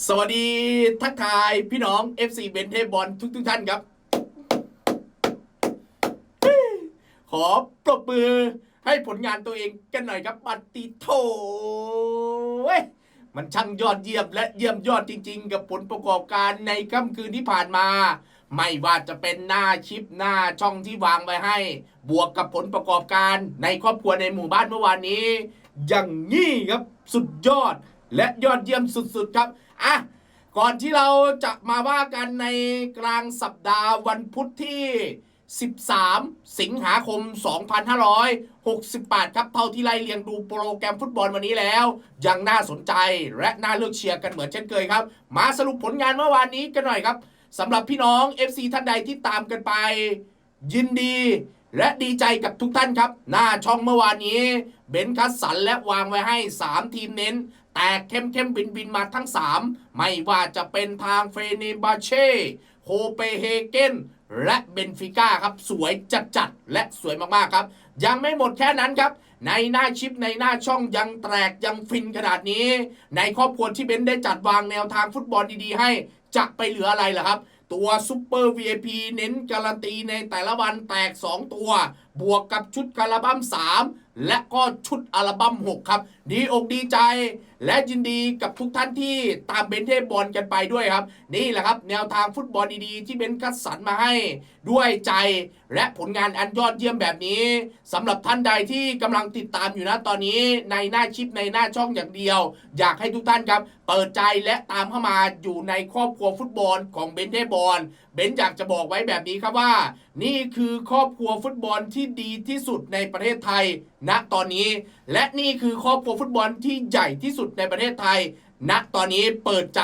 สวัสดีทักทายพี่น้อง FC เบนเทบอลทุกทุกท่านครับ ขอปรบมือให้ผลงานตัวเองกันหน่อยครับปัตติโถมันช่างยอดเยี่ยมและเยี่ยมยอดจริง ๆ กับผลประกอบการในค่ำคืนที่ผ่านมา ไม่ว่าจะเป็นหน้าชิปหน้าช่องที่วางไว้ให้ บวกกับผลประกอบการในครอบครัวในหมู่บ้านเมื่อวานนี้ อย่างงี้ครับสุดยอดและยอดเยี่ยมสุดๆครับ อะก่อนที่เราจะมาว่ากันในกลางสัปดาห์วันพุธที่ 13 สิงหาคม 2568 ครับ เท่าที่ไล่เรียงดูโปรแกรมฟุตบอลวันนี้แล้ว ยังน่าสนใจและน่าเลือกเชียร์กันเหมือนเช่นเคยครับ มาสรุปผลงานเมื่อวานนี้กันหน่อยครับสำหรับพี่น้อง FC ท่านใดที่ตามกันไป ยินดีและดีใจกับทุกท่านครับ หน้าช่องเมื่อวานนี้ เบนคัสสันและวางไว้ให้ 3 ทีมเน้น แตกเข้มเข้มบินบินมาทั้ง 3 ไม่ว่าจะเป็นทางเฟเนบาเช่โคเปเฮเกนและเบนฟิก้าครับ สวยจัดจัดๆและสวยมากๆครับ ยังไม่หมดแค่นั้นครับ ในหน้าชิปในหน้าช่องยังแตกยังฟินขนาดนี้ ในครอบครัวที่เบนได้จัดวางแนวทางฟุตบอลดีๆ ให้จะไปเหลืออะไรล่ะครับ ตัวซูเปอร์ VIP เน้นการันตีในแต่ละวันแตก 2 ตัว บวกกับชุดคาราบัม3 และก็ชุดอัลบั้ม 6 ครับ ดีอกดีใจ และยินดีกับทุกท่านที่ตามเบนเทบอลกันไปด้วยครับ นี่แหละครับ แนวทางฟุตบอลดีๆ ที่เบนคัดสรรมาให้ด้วยใจและผลงานอันยอดเยี่ยมแบบนี้สำหรับท่านใดที่กำลังติดตามอยู่นะตอนนี้ในหน้าชิปในหน้าช่องอย่างเดียว อยากให้ทุกท่านครับ เปิดใจและตามเข้ามาอยู่ในครอบครัวฟุตบอลของเบนเทบอลเบนอยากจะบอกไว้แบบนี้ครับว่า นี่คือครอบครัวฟุตบอลที่ดีที่สุดในประเทศไทย ณตอนนี้ และนี่คือครอบครัวฟุตบอลที่ใหญ่ที่สุดในประเทศไทยณตอนนี้เปิดใจ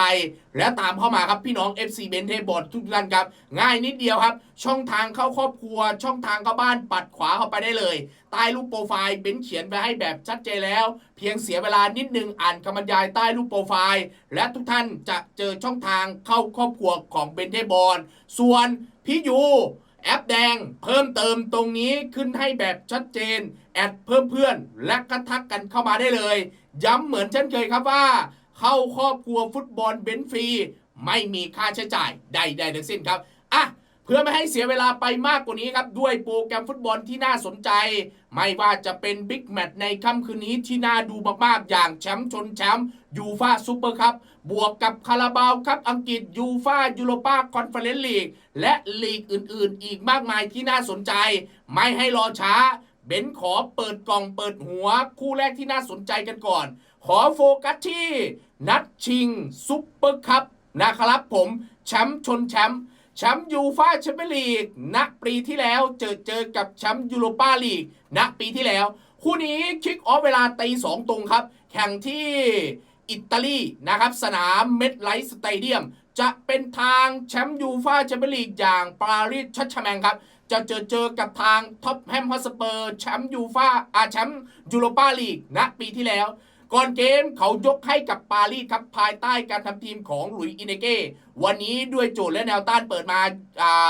และตามเข้ามาครับพี่น้อง FC เบนเทบอลทุกท่านครับ ง่ายนิดเดียวครับ ช่องทางเข้าครอบครัว ช่องทางเข้าบ้านปัดขวาเข้าไปได้เลย ใต้รูปโปรไฟล์เบนเขียนไปให้แบบชัดเจนแล้ว เพียงเสียเวลานิดนึงอ่านคำบรรยายใต้รูปโปรไฟล์ และทุกท่านจะเจอช่องทางเข้าครอบครัวของเบนเทบอลส่วนพี่ยู แอปแดงเพิ่มเติมตรงนี้ขึ้นให้แบบชัดเจน แอดเพิ่มเพื่อน และก็ทักกันเข้ามาได้เลย ย้ำเหมือนเช่นเคยครับว่า เข้าครอบครัวฟุตบอลเบนฟรี ไม่มีค่าใช้จ่ายใดๆทั้งสิ้นครับอะเพื่อไม่ให้เสียเวลาไปมากกว่านี้ครับ ด้วยโปรแกรมฟุตบอลที่น่าสนใจ ไม่ว่าจะเป็นบิ๊กแมตช์ในค่ำคืนนี้ที่น่าดูมาก ๆ อย่างแชมป์ชนแชมป์ยูฟาซูเปอร์คัพ บวกกับคาราบาวครับอังกฤษยูฟายูโรปาคอนเฟอเรนซ์ลีกและลีกอื่นๆ อีกมากมายที่น่าสนใจ ไม่ให้รอช้า เบนขอเปิดกล่องเปิดหัว คู่แรกที่น่าสนใจกันก่อน ขอโฟกัสที่ นัดชิงซุปเปอร์คัพนะครับผมแชมป์ชนแชมป์แชมป์ยูฟาแชมเปี้ยนลีกณปีที่แล้วเจอเจอกับแชมป์ยูโรปาลีกณปีที่แล้ว คู่นี้คิกออฟเวลาตีสองตรงครับ แข่งที่ อิตาลีนะครับสนามเมดไลท์สเตเดียมจะเป็นทางแชมป์ยูฟาแชมเปี้ยนลีกอย่างปารีสชัชแมงครับ จะเจอเจอกับทางท็อปแฮมฮอสเปอร์แชมป์ยูฟาอาแชมป์ยูโรปาลีกณปีที่แล้ว ก่อนเกมเขายกให้กับปารีสครับภายใต้การทำทีมของหลุยส์อินเนเก้วันนี้ด้วยโจทย์และแนวต้านเปิดมา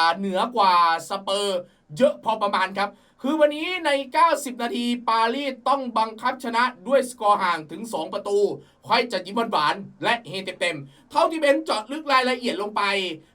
าเหนือกว่าสเปอร์เยอะพอประมาณครับคือวันนี้ใน 90 นาที ปารีสต้องบังคับชนะด้วยสกอร์ห่างถึง 2 ประตู ค่อยจะยิ้มหวานๆและเฮเต็มๆเท่าที่เบนเจาะลึกรายละเอียดลงไป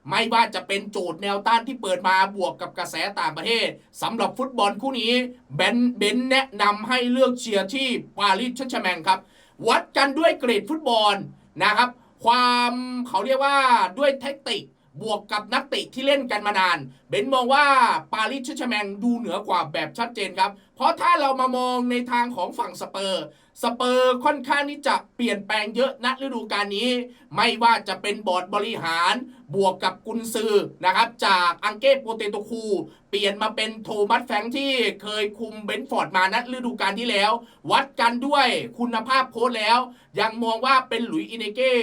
ไม่ว่าจะเป็นโจทย์แนวต้านที่เปิดมาบวกกับกระแสต่างประเทศสำหรับฟุตบอลคู่นี้เบนเบนแนะนำให้เลือกเชียร์ที่ปารีสชัชแมงครับ วัดกันด้วยเกรดฟุตบอลนะครับ ความเขาเรียกว่าด้วยเทคนิคบวกกับนักเตะที่เล่นกันมานาน เบนมองว่าปารีสเชอร์แชแมงดูเหนือกว่าแบบชัดเจนครับ เพราะถ้าเรามามองในทางของฝั่งสเปอร์ สเปอร์ค่อนข้างที่จะเปลี่ยนแปลงเยอะณฤดูกาลนี้ ไม่ว่าจะเป็นบอร์ดบริหารบวกกับกุนซือนะครับ จากอังเก้โปเตโตคูเปลี่ยนมาเป็นโทมัสแฟงที่เคยคุมเบนฟอร์ดมาณฤดูกาลที่แล้ว วัดกันด้วยคุณภาพโค้ชแล้ว ยังมองว่าเป็นหลุยอินเนเก้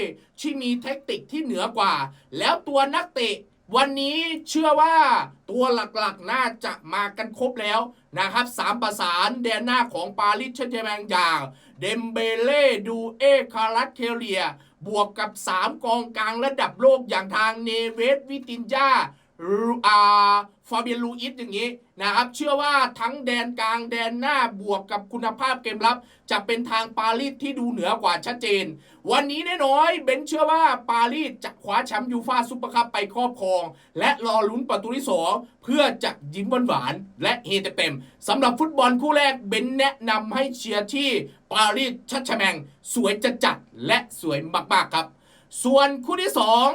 ที่มีเทคนิคที่เหนือกว่า แล้วตัวนักเตะ วันนี้เชื่อว่าตัวหลักๆน่าจะมากันครบแล้วนะครับสามประสานแดนหน้าของปารีสเชนเจแมงอย่าง เดมเบเล่ดูเอคารัตเคเลีย บวกกับ 3 กองกลางระดับโลกอย่างทางเนเวสวิตินยารูอา ฟาเบียนลูอิสอย่างนี้นะครับ เชื่อว่าทั้งแดนกลางแดนหน้าบวกกับคุณภาพเกมรับ จะเป็นทางปารีสที่ดูเหนือกว่าชัดเจน วันนี้แน่น้อยเบนเชื่อว่าปารีสจะคว้าแชมป์ยูฟาซุปเปอร์คัพไปครอบครอง และรอลุ้นประตูที่สองเพื่อจะยิ้มหวานและเฮเต็มสำหรับฟุตบอลคู่แรกเบนแนะนำให้เชียร์ที่ปารีสชัดชแมง สวยจะจัดและสวยมากๆครับ ส่วนคู่ที่สอง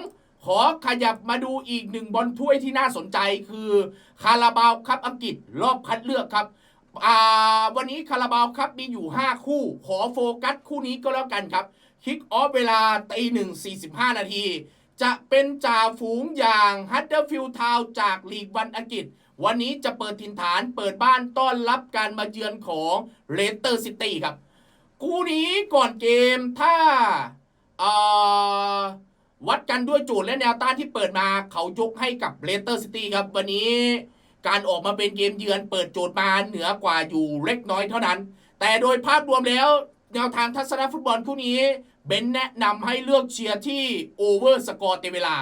ขอขยับมาดูอีกหนึ่งบอลถ้วยที่น่าสนใจคือคาราบาวครับอังกฤษรอบคัดเลือกครับวันนี้คาราบาวครับมีอยู่ 5 คู่ ขอโฟกัสคู่นี้ก็แล้วกันครับคิกออฟเวลาตีหนึ่งสี่สิบห้านาที จะเป็นจ่าฝูงอย่างฮัตเดอร์ฟิลด์ทาวจากลีกวันอังกฤษ วันนี้จะเปิดถิ่นฐานเปิดบ้านต้อนรับการมาเยือนของเลสเตอร์ซิตี้ครับ คู่นี้ก่อนเกมถ้าเอ่อ วัดกันด้วยโจทย์และแนวต้านที่เปิดมาเขายกให้กับเลสเตอร์ซิตี้ครับวันนี้การออกมาเป็นเกมเยือนเปิดโจทย์มาเหนือกว่าอยู่เล็กน้อยเท่านั้น แต่โดยภาพรวมแล้ว แนวทางทัศนฟุตบอลคู่นี้เบนแนะนำให้เลือกเชียร์ที่โอเวอร์สกอร์เต็มเวลา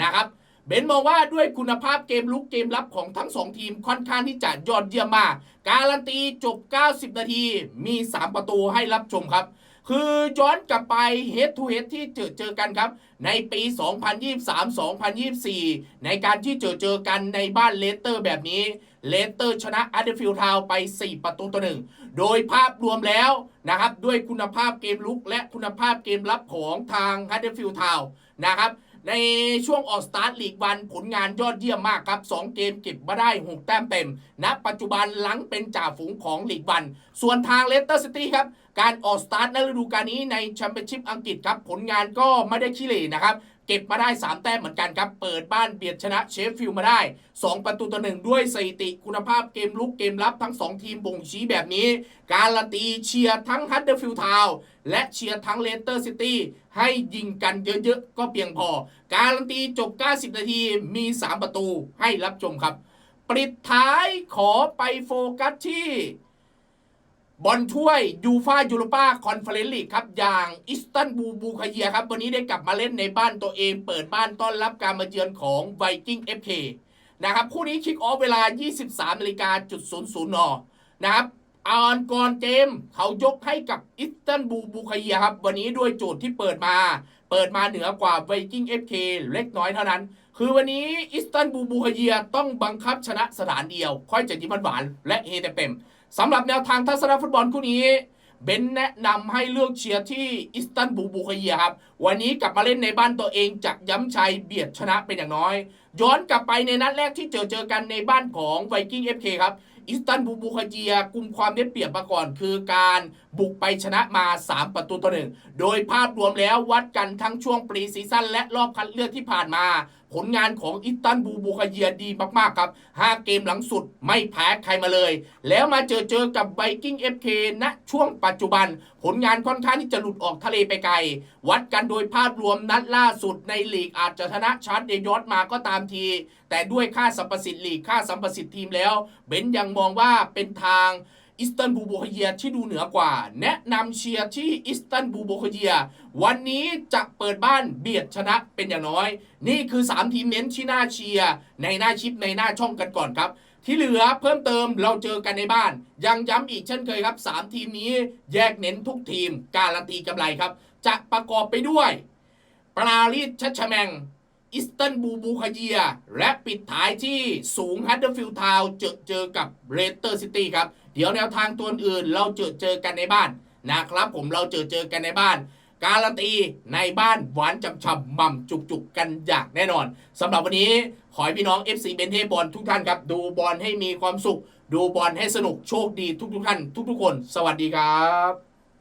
นะครับเบนมองว่าด้วยคุณภาพเกมลุกเกมรับของทั้ง 2 ทีมค่อนข้างที่จะยอดเยี่ยมมาก การันตีจบ 90 นาทีมี 3 ประตูให้รับชมครับ คือย้อนกลับไป head to head ที่เจอเจอกันครับ ในปี 2023-2024 ในการที่เจอเจอกันในบ้านเลสเตอร์แบบนี้เลสเตอร์ชนะอาร์เดฟิลทาวไป 4 ประตูต่อหนึ่งโดยภาพรวมแล้วนะครับ ด้วยคุณภาพเกมลุกและคุณภาพเกมรับของทางฮัตเดฟิลทาวนะครับ ในช่วงออกสตาร์ทลีกวันผลงานยอดเยี่ยมมากครับ 2 เกมเก็บมาได้ 6 แต้มเต็มณปัจจุบันหลังเป็นจ่าฝูงของลีกวัน ส่วนทางเลสเตอร์ซิตี้ครับ การออกสตาร์ทในฤดูกาลนี้ในแชมเปี้ยนชิพอังกฤษครับ ผลงานก็ไม่ได้ขี้เหร่นะครับ เก็บมาได้ 3 แต้มเหมือนกันครับ เปิดบ้านเบียดชนะเชฟฟิลด์มาได้ 2 ประตูต่อหนึ่งด้วยสถิติคุณภาพเกมลุกเกมรับทั้ง 2 ทีมบ่งชี้แบบนี้ การันตีเชียร์ทั้งฮัตเดอร์ฟิลด์ทาวน์และเชียร์ทั้งเลสเตอร์ซิตี้ให้ยิงกันเยอะๆ ก็เพียงพอ การันตีจบ 90 นาทีมี 3 ประตูให้รับชมครับ ปิดท้ายขอไปโฟกัสที่ บอลถ้วยยูฟายูโรปาคอนเฟอเรนซ์ลีกครับ อย่างอิสตันบูลบูคาเยียครับ วันนี้ได้กลับมาเล่นในบ้านตัวเอง เปิดบ้านต้อนรับการมาเยือนของไวกิ้งเอฟเคนะครับ คู่นี้คิกออฟเวลา 23นาฬิกาจุด00นนะครับอ่านกอนเกมเขายกให้กับอิสตันบูลบูคาเยียครับ วันนี้ด้วยโจทย์ที่เปิดมา เปิดมาเหนือกว่าไวกิ้งเอฟเคเล็กน้อยเท่านั้น คือวันนี้อิสตันบูลบูคาเยียต้องบังคับชนะสถานเดียว ค่อยจะยิ้มหวานและเฮเต็ม สำหรับแนวทางทัศนฟุตบอลคู่นี้ เบนแนะนำให้เลือกเชียร์ที่อิสตันบูลบูคาเยียครับ วันนี้กลับมาเล่นในบ้านตัวเองจะย้ำชัยเบียดชนะเป็นอย่างน้อย ย้อนกลับไปในนัดแรกที่เจอเจอกันในบ้านของไวกิ้งเอฟเคครับอิสตันบูลบูคาเจียกุมความได้เปรียบมาก่อน คือการบุกไปชนะมา 3 ประตูต่อหนึ่ง โดยภาพรวมแล้ววัดกันทั้งช่วงปรีซีซั่นและรอบคัดเลือกที่ผ่านมา ผลงานของอิสตันบูลบูคาเยียดีมากๆครับ 5 เกมหลังสุดไม่แพ้ใครมาเลย แล้วมาเจอเจอกับไวกิ้งเอฟเคณช่วงปัจจุบัน ผลงานค่อนข้างที่จะหลุดออกทะเลไปไกล วัดกันโดยภาพรวมนัดล่าสุดในลีกอาจจะชนะชาร์ตเดยอดมาก็ตามที แต่ด้วยค่าสัมประสิทธิ์ลีกค่าสัมประสิทธิ์ทีมแล้ว เบนซ์ยังมองว่าเป็นทาง อิสตันบูลโบคเยียที่ดูเหนือกว่า แนะนำเชียร์ที่อิสตันบูลโบคเยียวันนี้จะเปิดบ้านเบียดชนะเป็นอย่างน้อย นี่คือ 3 ทีมเน้นที่น่าเชียร์ในหน้าชิปในหน้าช่องกันก่อนครับที่เหลือเพิ่มเติมเราเจอกันในบ้าน ยังย้ำอีกเช่นเคยครับ 3 ทีมนี้แยกเน้นทุกทีม การันตีกำไรครับ จะประกอบไปด้วย ปราลีดชัชแมง อิสตันบูลบูคาเยีย และปิดท้ายที่สูงฮัตเดอร์ฟิลด์ทาวน์เจอเจอกับเรสเตอร์ซิตี้ครับ เดี๋ยวแนวทางตัวอื่นเราเจอเจอกันในบ้านนะครับ ผมเราเจอเจอกันในบ้าน การันตีในบ้านหวานจำช่ำม่ำจุกๆกันอย่างแน่นอนสำหรับวันนี้ขอให้พี่น้อง FC เบนเทบอลทุกท่านครับ ดูบอลให้มีความสุข ดูบอลให้สนุกโชคดีทุกๆท่าน ทุกๆคน สวัสดีครับ